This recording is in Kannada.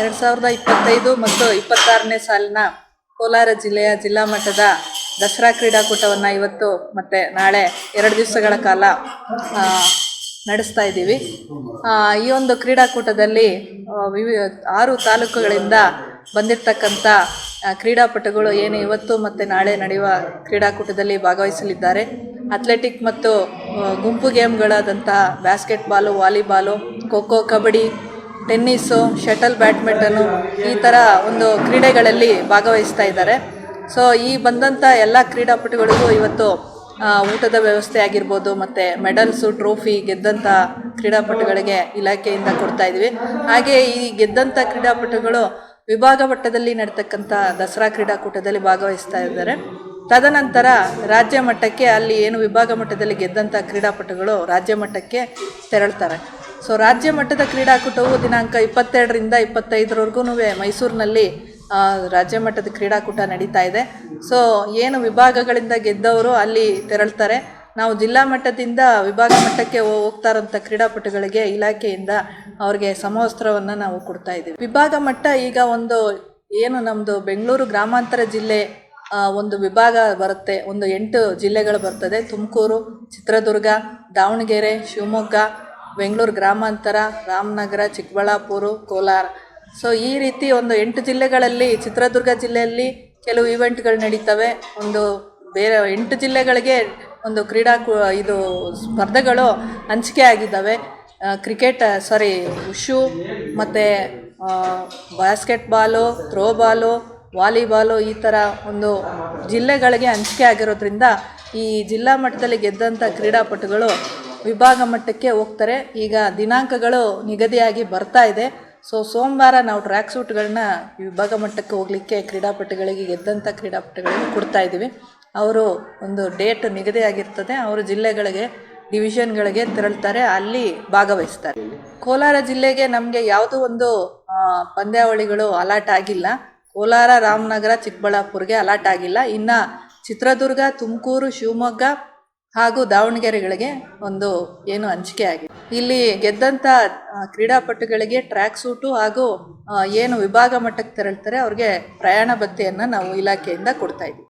ಎರಡು ಸಾವಿರದ ಇಪ್ಪತ್ತೈದು ಮತ್ತು ಇಪ್ಪತ್ತಾರನೇ ಸಾಲಿನ ಕೋಲಾರ ಜಿಲ್ಲೆಯ ಜಿಲ್ಲಾ ಮಟ್ಟದ ದಸರಾ ಕ್ರೀಡಾಕೂಟವನ್ನು ಇವತ್ತು ಮತ್ತು ನಾಳೆ ಎರಡು ದಿವಸಗಳ ಕಾಲ ನಡೆಸ್ತಾ ಇದ್ದೀವಿ. ಈ ಒಂದು ಕ್ರೀಡಾಕೂಟದಲ್ಲಿ ವಿವಿ, ಆರು ತಾಲೂಕುಗಳಿಂದ ಬಂದಿರತಕ್ಕಂಥ ಕ್ರೀಡಾಪಟುಗಳು ಏನು ಇವತ್ತು ಮತ್ತು ನಾಳೆ ನಡೆಯುವ ಕ್ರೀಡಾಕೂಟದಲ್ಲಿ ಭಾಗವಹಿಸಲಿದ್ದಾರೆ. ಅಥ್ಲೆಟಿಕ್ ಮತ್ತು ಗುಂಪು ಗೇಮ್ಗಳಾದಂತಹ basketball volleyball kho kho, kabaddi tennis shuttle badminton ಈ ಥರ ಒಂದು ಕ್ರೀಡೆಗಳಲ್ಲಿ ಭಾಗವಹಿಸ್ತಾ ಇದ್ದಾರೆ. ಸೊ ಈ ಬಂದಂಥ ಎಲ್ಲ ಕ್ರೀಡಾಪಟುಗಳಿಗೂ ಇವತ್ತು ಊಟದ ವ್ಯವಸ್ಥೆ ಆಗಿರ್ಬೋದು ಮತ್ತು ಮೆಡಲ್ಸು, ಟ್ರೋಫಿ ಗೆದ್ದಂಥ ಕ್ರೀಡಾಪಟುಗಳಿಗೆ ಇಲಾಖೆಯಿಂದ ಕೊಡ್ತಾ ಇದ್ವಿ. ಹಾಗೆ ಈ ಗೆದ್ದಂಥ ಕ್ರೀಡಾಪಟುಗಳು ವಿಭಾಗ ಮಟ್ಟದಲ್ಲಿ ನಡೀತಕ್ಕಂಥ ದಸರಾ ಕ್ರೀಡಾಕೂಟದಲ್ಲಿ ಭಾಗವಹಿಸ್ತಾ ಇದ್ದಾರೆ. ತದನಂತರ ರಾಜ್ಯ ಮಟ್ಟಕ್ಕೆ ಅಲ್ಲಿ ಏನು ವಿಭಾಗ ಮಟ್ಟದಲ್ಲಿ ಗೆದ್ದಂಥ ಕ್ರೀಡಾಪಟುಗಳು ರಾಜ್ಯ ಮಟ್ಟಕ್ಕೆ ತೆರಳ್ತಾರೆ. ಸೊ ರಾಜ್ಯ ಮಟ್ಟದ ಕ್ರೀಡಾಕೂಟವು ದಿನಾಂಕ ಇಪ್ಪತ್ತೆರಡರಿಂದ ಇಪ್ಪತ್ತೈದರವರೆಗೂ ಮೈಸೂರಿನಲ್ಲಿ ರಾಜ್ಯ ಮಟ್ಟದ ಕ್ರೀಡಾಕೂಟ ನಡೀತಾ ಇದೆ. ಸೊ ಏನು ವಿಭಾಗಗಳಿಂದ ಗೆದ್ದವರು ಅಲ್ಲಿ ತೆರಳ್ತಾರೆ. ನಾವು ಜಿಲ್ಲಾ ಮಟ್ಟದಿಂದ ವಿಭಾಗ ಮಟ್ಟಕ್ಕೆ ಹೋಗ್ತಾ ಇರೋಂಥ ಕ್ರೀಡಾಪಟುಗಳಿಗೆ ಇಲಾಖೆಯಿಂದ ಅವ್ರಿಗೆ ಸಮವಸ್ತ್ರವನ್ನು ನಾವು ಕೊಡ್ತಾ ಇದ್ದೀವಿ. ವಿಭಾಗ ಮಟ್ಟ ಈಗ ಒಂದು, ಏನು ನಮ್ಮದು ಬೆಂಗಳೂರು ಗ್ರಾಮಾಂತರ ಜಿಲ್ಲೆ ಒಂದು ವಿಭಾಗ ಬರುತ್ತೆ. ಒಂದು ಎಂಟು ಜಿಲ್ಲೆಗಳು ಬರ್ತದೆ. ತುಮಕೂರು, ಚಿತ್ರದುರ್ಗ, ದಾವಣಗೆರೆ, ಶಿವಮೊಗ್ಗ ಬೆಂಗಳೂರು ಗ್ರಾಮಾಂತರ, ರಾಮನಗರ, ಚಿಕ್ಕಬಳ್ಳಾಪುರ, ಕೋಲಾರ. ಸೊ ಈ ರೀತಿ ಒಂದು ಎಂಟು ಜಿಲ್ಲೆಗಳಲ್ಲಿ, ಚಿತ್ರದುರ್ಗ ಜಿಲ್ಲೆಯಲ್ಲಿ ಕೆಲವು ಈವೆಂಟ್ಗಳು ನಡೀತವೆ. ಒಂದು ಬೇರೆ ಎಂಟು ಜಿಲ್ಲೆಗಳಿಗೆ ಒಂದು ಕ್ರೀಡಾ ಇದು ಸ್ಪರ್ಧೆಗಳು ಹಂಚಿಕೆ ಆಗಿದ್ದಾವೆ. ಕ್ರಿಕೆಟ್ ಸಾರಿ ಉಷು ಮತ್ತು ಬಾಸ್ಕೆಟ್ಬಾಲು ಥ್ರೋಬಾಲು ವಾಲಿಬಾಲು ಈ ಥರ ಒಂದು ಜಿಲ್ಲೆಗಳಿಗೆ ಹಂಚಿಕೆ ಆಗಿರೋದ್ರಿಂದ ಈ ಜಿಲ್ಲಾ ಮಟ್ಟದಲ್ಲಿ ಗೆದ್ದಂಥ ಕ್ರೀಡಾಪಟುಗಳು ವಿಭಾಗ ಮಟ್ಟಕ್ಕೆ ಹೋಗ್ತಾರೆ. ಈಗ ದಿನಾಂಕಗಳು ನಿಗದಿಯಾಗಿ ಬರ್ತಾ ಇದೆ. ಸೊ ಸೋಮವಾರ ನಾವು ಟ್ರ್ಯಾಕ್ ಸೂಟ್ಗಳನ್ನ ವಿಭಾಗ ಮಟ್ಟಕ್ಕೆ ಹೋಗಲಿಕ್ಕೆ ಕ್ರೀಡಾಪಟುಗಳಿಗೆ ಗೆದ್ದಂಥ ಕ್ರೀಡಾಪಟುಗಳಿಗೆ ಕೊಡ್ತಾ ಇದ್ದೀವಿ. ಅವರು ಒಂದು ಡೇಟ್ ನಿಗದಿಯಾಗಿರ್ತದೆ. ಅವರು ಜಿಲ್ಲೆಗಳಿಗೆ ಡಿವಿಷನ್ಗಳಿಗೆ ತೆರಳ್ತಾರೆ. ಅಲ್ಲಿ ಭಾಗವಹಿಸ್ತಾರೆ. ಕೋಲಾರ ಜಿಲ್ಲೆಗೆ ನಮಗೆ ಯಾವುದೋ ಒಂದು ಪಂದ್ಯಾವಳಿಗಳು ಅಲಾಟ್ ಆಗಿಲ್ಲ. ಕೋಲಾರ, ರಾಮನಗರ, ಚಿಕ್ಕಬಳ್ಳಾಪುರ್ಗೆ ಅಲಾಟ್ ಆಗಿಲ್ಲ. ಇನ್ನು ಚಿತ್ರದುರ್ಗ, ತುಮಕೂರು, ಶಿವಮೊಗ್ಗ ಹಾಗೂ ದಾವಣಗೆರೆಗಳಿಗೆ ಒಂದು ಏನು ಹಂಚಿಕೆ ಆಗಿದೆ. ಇಲ್ಲಿ ಗೆದ್ದಂಥ ಕ್ರೀಡಾಪಟುಗಳಿಗೆ ಟ್ರ್ಯಾಕ್ ಸೂಟು ಹಾಗೂ ಏನು ವಿಭಾಗ ಮಟ್ಟಕ್ಕೆ ತೆರಳ್ತಾರೆ, ಅವ್ರಿಗೆ ಪ್ರಯಾಣ ಭತ್ಯೆಯನ್ನು ನಾವು ಇಲಾಖೆಯಿಂದ ಕೊಡ್ತಾ ಇದ್ದೀವಿ.